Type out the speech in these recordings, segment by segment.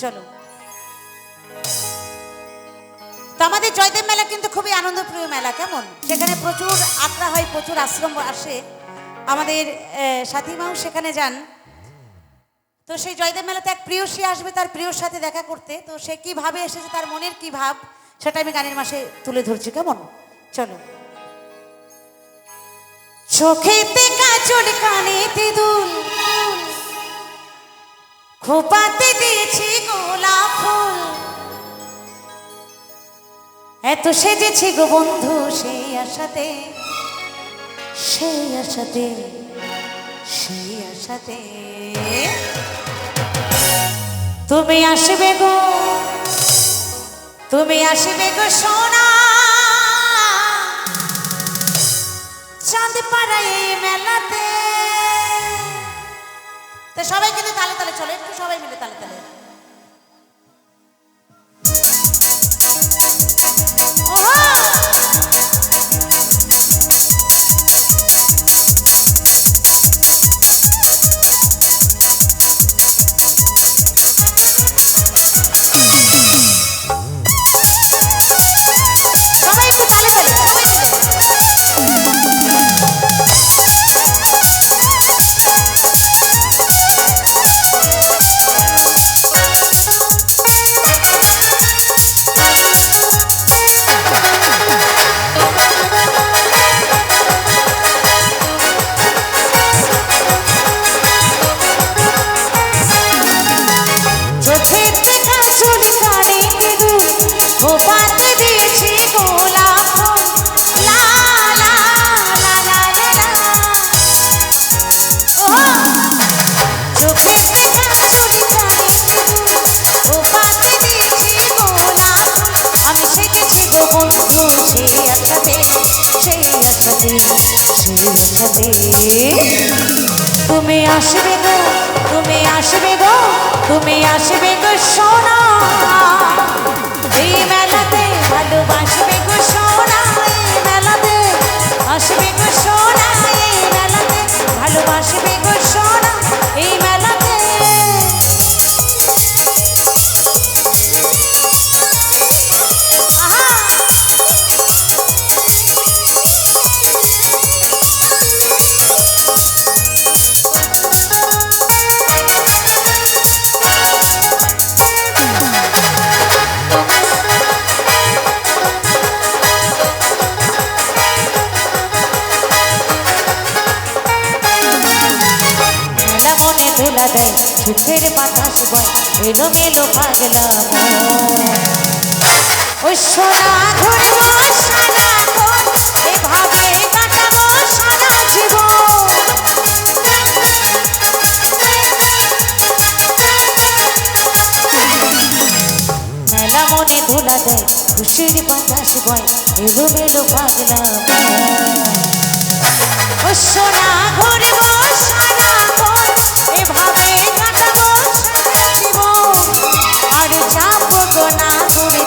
চলো। তো আমাদের জয়দেব মেলা কিন্তু খুবই আনন্দপ্রিয় মেলা, কেমন? সেখানে প্রচুর আখড়া হয়, প্রচুর আশ্রম আসে। আমাদের সাথী মাও সেখানে যান। তো সেই জয়দেব মেলাতে এক প্রিয়সী আসবে, তার প্রিয়র সাথে দেখা করতে। তো সে কীভাবে এসেছে, তার মনের কি ভাব, সেটা আমি গানের মাসে তুলে ধরছি, কেমন? চলো। চোখেতে কাজল, কানেতে দুল খোপাতে দিয়েছি গোলাপ ফুল। এত সেজেছি গো বন্ধু, সেই আশাতে সেই আশাতে সেই আশাতে। তুমি আসবে গো, তুমি আসবে গো সোনা সবাই কিন্তু তালে তালে চলো একটু সবাই মিলে তালে তালে। সেজেছি গো আশাতে সেই আশাতে সেই আশাতে তুমি আসবে গো, তুমি আসবে গো, তুমি আসবে গো সোনা। দেয় সুখের বাতাস বয় এলো মেলো পাগলা। ওই সোনা ধরব সারাক্ষণ, এভাবে কাটাবো সারা জীবন। মেলা মনে দোলা দেয় খুশির বাতাস বয় এলো মেলো পাগলা। ও সোনা ঘুরব সারাক্ষণ,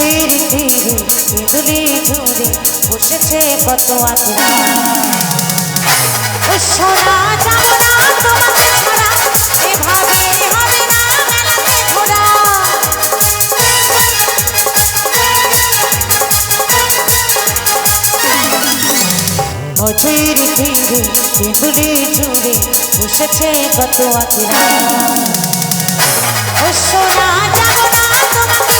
পৃথিবীর তীরে বিন্দুলি জুড়ে বসেছে কত আগুন সোনা জানা তোমার ছাড়া এভাবে হবে না মেলা জুড়ে বসেছে কত আগুন সোনা জানা তোমার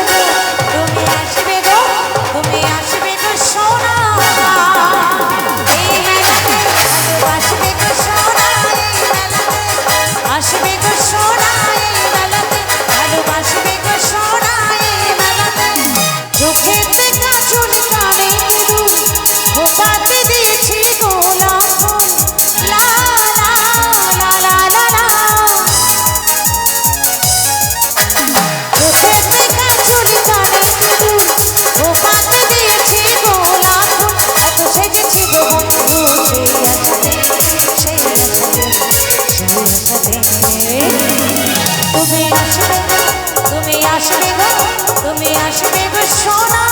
তুমি আসবে তুমি আসবে গো তুমি আসবে গো সোনা।